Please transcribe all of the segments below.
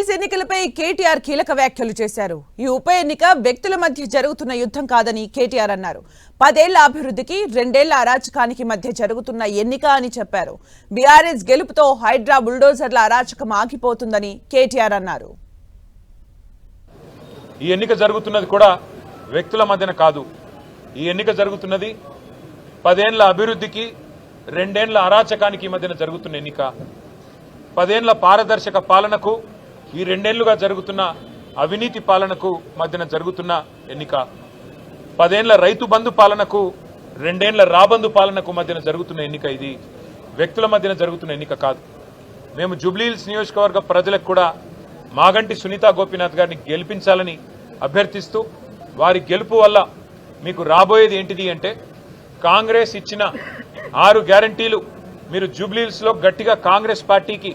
MLC ఎన్నికలపై కేటీఆర్ కీలక వ్యాఖ్యలు చేశారు. ఈ ఉప ఎన్నిక వ్యక్తుల మధ్య జరుగుతున్న యుద్ధం కాదని కేటీఆర్ అన్నారు. పదేళ్ళ అభివృద్ధికి రెండేళ్ళ అరాచకానికి మధ్య జరుగుతున్న ఎన్నిక అని చెప్పారు. బీఆర్ఎస్ గెలుపుతో హైడ్రా బుల్డోజర్ల అరాచకం ఆగిపోతుందని కేటీఆర్ అన్నారు. ఈ ఎన్నిక జరుగుతున్నది కూడా వ్యక్తుల మధ్యన కాదు. ఈ ఎన్నిక జరుగుతున్నది పదేళ్ళ అభివృద్ధికి రెండేళ్ళ అరాచకానికి మధ్యన జరుగుతున్న ఎన్నిక. పదేండ్ల పారదర్శక పాలనకు ఈ రెండేళ్ళుగా జరుగుతున్న అవినీతి పాలనకు మధ్యన జరుగుతున్న ఎన్నిక. పదేళ్ళ రైతు బంధు పాలనకు రెండేండ్ల రాబందు పాలనకు మధ్యన జరుగుతున్న ఎన్నిక ఇది. వ్యక్తుల మధ్యన జరుగుతున్న ఎన్నిక కాదు. మేము జూబ్లీహిల్స్ నియోజకవర్గ ప్రజలకు కూడా మాగంటి సునీతా గోపీనాథ్ గారిని గెలిపించాలని అభ్యర్థిస్తూ వారి గెలుపు వల్ల మీకు రాబోయేది ఏంటిది అంటే కాంగ్రెస్ ఇచ్చిన ఆరు గ్యారంటీలు మీరు జూబ్లీహిల్స్లో గట్టిగా కాంగ్రెస్ పార్టీకి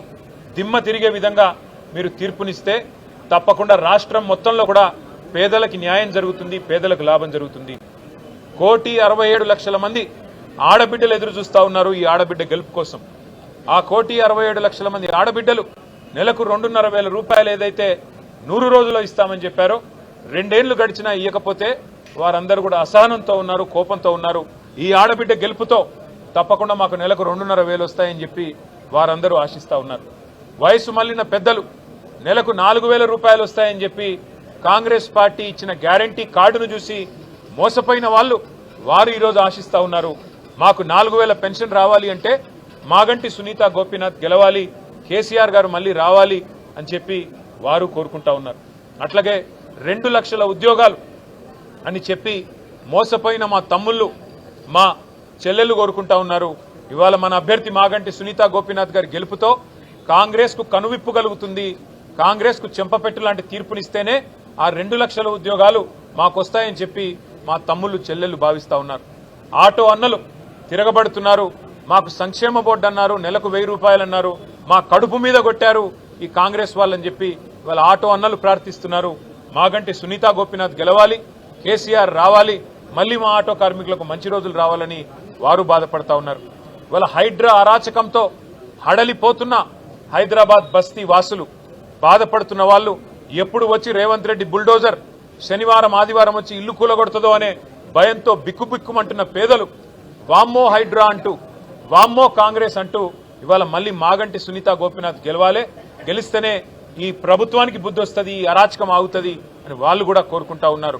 దిమ్మ తిరిగే విధంగా మీరు తీర్పునిస్తే తప్పకుండా రాష్ట్రం మొత్తంలో కూడా పేదలకి న్యాయం జరుగుతుంది పేదలకు లాభం జరుగుతుంది. కోటి అరవై ఏడు లక్షల మంది ఆడబిడ్డలు ఎదురు చూస్తూ ఉన్నారు ఈ ఆడబిడ్డ గెలుపు కోసం. ఆ కోటి అరవై ఏడు లక్షల మంది ఆడబిడ్డలు నెలకు రెండున్నర వేల రూపాయలు ఏదైతే నూరు రోజుల్లో ఇస్తామని చెప్పారో రెండేళ్ళు గడిచినా ఇవ్వకపోతే వారందరూ కూడా అసహనంతో ఉన్నారు కోపంతో ఉన్నారు. ఈ ఆడబిడ్డ గెలుపుతో తప్పకుండా మాకు నెలకు రెండున్నర వేలు వస్తాయని చెప్పి వారందరూ ఆశిస్తా ఉన్నారు. వయసు మళ్ళిన పెద్దలు నెలకు నాలుగు వేల రూపాయలు వస్తాయని చెప్పి కాంగ్రెస్ పార్టీ ఇచ్చిన గ్యారంటీ కార్డును చూసి మోసపోయిన వాళ్ళు వారు ఈరోజు ఆశిస్తూ ఉన్నారు. మాకు నాలుగు వేల పెన్షన్ రావాలి అంటే మాగంటి సునీత గోపీనాథ్ గెలవాలి కేసీఆర్ గారు మళ్ళీ రావాలి అని చెప్పి వారు కోరుకుంటా ఉన్నారు. అట్లాగే రెండు లక్షల ఉద్యోగాలు అని చెప్పి మోసపోయిన మా తమ్ముళ్ళు మా చెల్లెళ్ళు కోరుకుంటా ఉన్నారు. ఇవాళ మన అభ్యర్థి మాగంటి సునీత గోపీనాథ్ గారి గెలుపుతో కాంగ్రెస్కు కనువిప్పు కలుగుతుంది. కాంగ్రెస్కు చెంపపెట్టు లాంటి తీర్పునిస్తేనే ఆ రెండు లక్షల ఉద్యోగాలు మాకొస్తాయని చెప్పి మా తమ్ముళ్ళు చెల్లెళ్ళు భావిస్తా ఉన్నారు. ఆటో అన్నలు తిరగబడుతున్నారు. మాకు సంక్షేమ బోర్డు అన్నారు నెలకు వెయ్యి రూపాయలు అన్నారు మా కడుపు మీద కొట్టారు ఈ కాంగ్రెస్ వాళ్ళని చెప్పి వాళ్ళ ఆటో అన్నలు ప్రార్థిస్తున్నారు. మాగంటి సునీత గోపీనాథ్ గెలవాలి కేసీఆర్ రావాలి మళ్ళీ మా ఆటో కార్మికులకు మంచి రోజులు రావాలని వారు బాధపడతా ఉన్నారు. వాళ్ళ హైడ్రా అరాచకంతో హడలిపోతున్న హైదరాబాద్ బస్తీ వాసులు. బాధపడుతున్న వాళ్ళు ఎప్పుడు వచ్చి రేవంత్ రెడ్డి బుల్డోజర్ శనివారం ఆదివారం వచ్చి ఇల్లు కూలగొడుతుందో అనే భయంతో బిక్కుబిక్కుమంటున్న పేదలు. వామ్మో హైడ్రా అంటూ వామ్మో కాంగ్రెస్ అంటూ ఇవాళ మళ్ళీ మాగంటి సునీత గోపీనాథ్ గెలవాలే. గెలిస్తేనే ఈ ప్రభుత్వానికి బుద్ధి వస్తుంది ఈ అరాచకం ఆగుతుంది అని వాళ్ళు కూడా కోరుకుంటా ఉన్నారు.